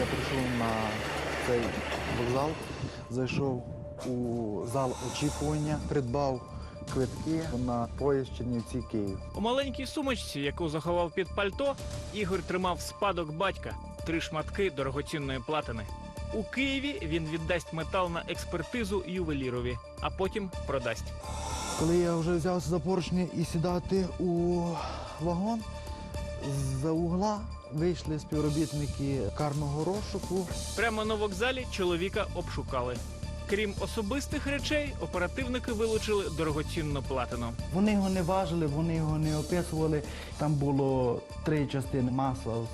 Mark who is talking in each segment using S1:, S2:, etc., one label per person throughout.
S1: Я прийшов на цей вокзал, зайшов у зал очікування, придбав квитки на поїзд Чернівці Київ.
S2: У маленькій сумочці, яку заховав під пальто, Ігор тримав спадок батька три шматки дорогоцінної платини. У Києві він віддасть метал на експертизу ювелірові, а потім продасть.
S1: Коли я вже взявся за поручні і сідати у вагон, з-за угла вийшли співробітники карного розшуку.
S2: Прямо на вокзалі чоловіка обшукали. Крім особистих речей, оперативники вилучили дорогоцінну платину.
S1: Вони його не важили, вони його не описували. Там було три частини з цього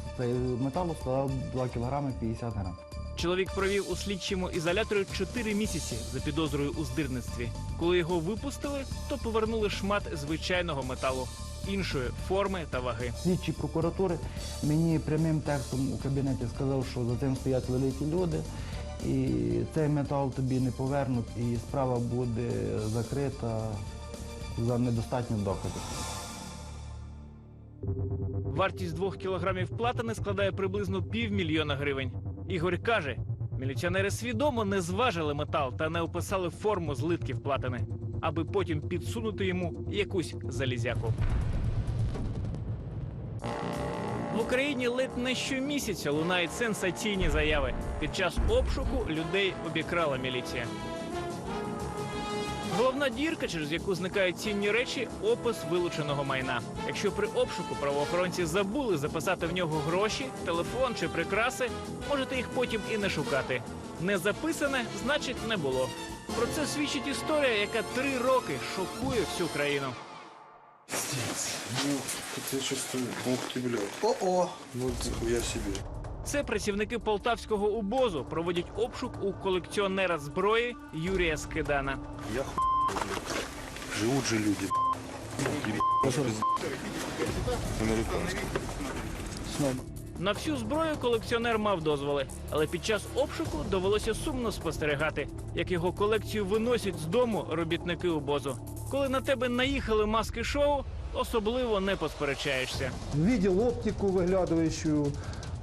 S1: металу складав 2 кг 50 грам.
S2: Чоловік провів у слідчому ізоляторі 4 місяці за підозрою у здирництві. Коли його випустили, то повернули шмат звичайного металу іншої форми та ваги.
S1: Слідчі прокуратури мені прямим текстом у кабінеті сказав, що за цим стоять великі люди, і цей метал тобі не повернуть, і справа буде закрита за недостатньо доказів.
S2: Вартість двох кілограмів платини складає приблизно півмільйона гривень. Ігор каже, міліціонери свідомо не зважили метал та не описали форму злитків платини, аби потім підсунути йому якусь залізяку. Україні ледь не щомісяця лунають сенсаційні заяви. Під час обшуку людей обікрала міліція. Головна дірка, через яку зникають цінні речі, опис вилученого майна. Якщо при обшуку правоохоронці забули записати в нього гроші, телефон чи прикраси, можете їх потім і не шукати. Не записане, значить, не було. Про це свідчить історія, яка три роки шокує всю країну.
S3: Ну, я ух ты, блядь. О-о! Ну, нихуя себе.
S2: Це працівники полтавського УБОЗу проводять обшук у колекціонера зброї Юрія Скидана.
S3: Я хуй, блядь. Живут же люди.
S2: На всю зброю колекціонер мав дозволи, але під час обшуку довелося сумно спостерігати, як його колекцію виносять з дому робітники УБОЗу. Коли на тебе наїхали маски шоу, особливо не посперечаєшся.
S4: Видел оптику выглядывающую,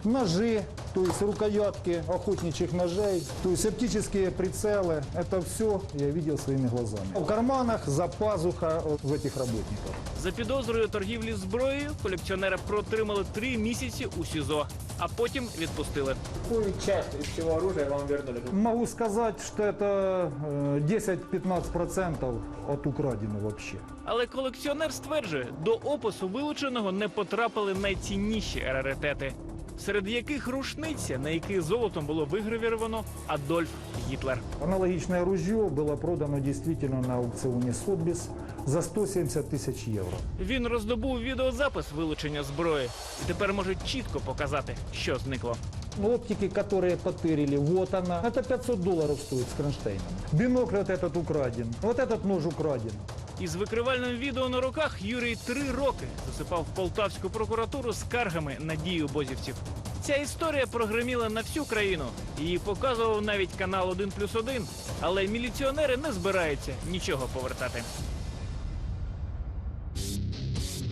S4: ножи, то есть рукоятки охотничьих ножей, то есть оптические прицелы. Это все я видел своими глазами. В карманах за пазуха в этих работников.
S2: За підозрою торгівлі зброєю колекціонера протримали три місяці у СІЗО, а потім відпустили.
S5: Какую часть из всего оружия вам вернули?
S4: Могу сказать, что это э, 10-15% от украденного вообще.
S2: Але колекціонер стверджує, до опису вилученого не потрапили найцінніші раритети, серед яких рушниця, на якій золотом було вигравіровано Адольф Гітлер.
S4: Аналогічне ружье було продано дійсно на аукціоні Сотбіс за 170 тисяч євро.
S2: Він роздобув відеозапис вилучення зброї і тепер може чітко показати, що зникло
S4: Оптики, которые потырили, вот она. Это 500 долларов стоит с кронштейном. Бинокль вот этот украден. Вот этот нож украден.
S2: Із викривальним відео на руках Юрій три роки засипав полтавську прокуратуру скаргами на дію бозівців. Ця історія прогреміла на всю країну. Її показував навіть канал 1 плюс 1, але міліціонери не збираються нічого повертати.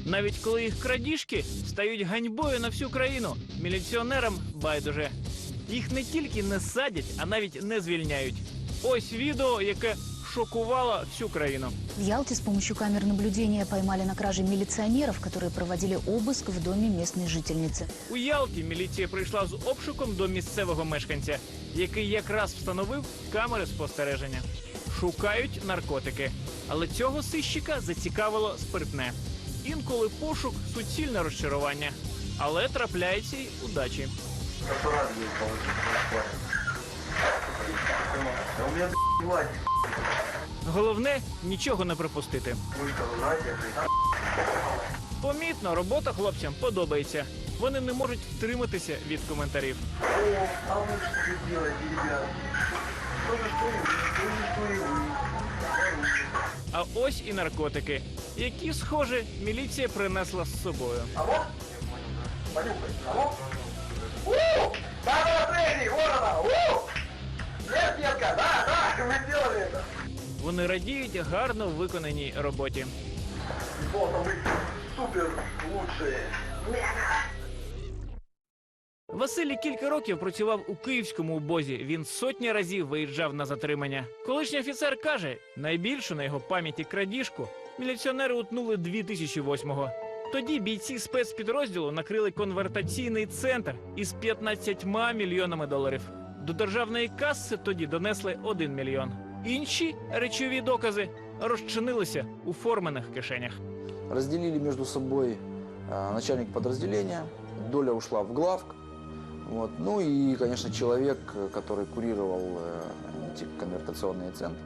S2: Навіть коли їх крадіжки стають ганьбою на всю країну, міліціонерам байдуже. Їх не тільки не садять, а навіть не звільняють. Ось відео, яке шокувало всю країну.
S6: В Ялте с помощью камер наблюдения поймали на краже милиционеров, которые проводили обыск в доме местной жительницы.
S2: У Ялті міліція прийшла з обшуком до місцевого мешканця, який якраз встановив камери спостереження. Шукають наркотики, але цього сищика зацікавило спиртне. Інколи пошук суцільне розчарування, але трапляється й удачі.
S7: У меня б***ь,
S2: Головне нічого не пропустити.
S7: вышка, знаете,
S2: Помітно, робота хлопцям подобається. Вони не можуть втриматися від коментарів.
S7: О, а вы что тут делаете, ребят? То же, что и вы, то же, что и вы.
S2: А ось і наркотики, які, схоже, міліція принесла з собою.
S7: А вот? Понюхай, а вот? У! Да, да, Фредди, вот она, у! Привет, детка, да, да, вы сделали это.
S2: Вони радіють гарно виконаній роботі.
S7: Вот, вы супер лучшие.
S2: Василій кілька років працював у київському обозі. Він сотні разів виїжджав на затримання. Колишній офіцер каже, найбільшу на його пам'яті крадіжку міліціонери утнули 2008-го. Тоді бійці спецпідрозділу накрили конвертаційний центр із 15 мільйонами доларів. До державної каси тоді донесли 1 мільйон. Інші речові докази розчинилися у формених кишенях.
S8: разделили между собой э, начальник подразделения, доля ушла в главк, вот, ну и, конечно, человек, э, который курировал э, эти конвертационные центры.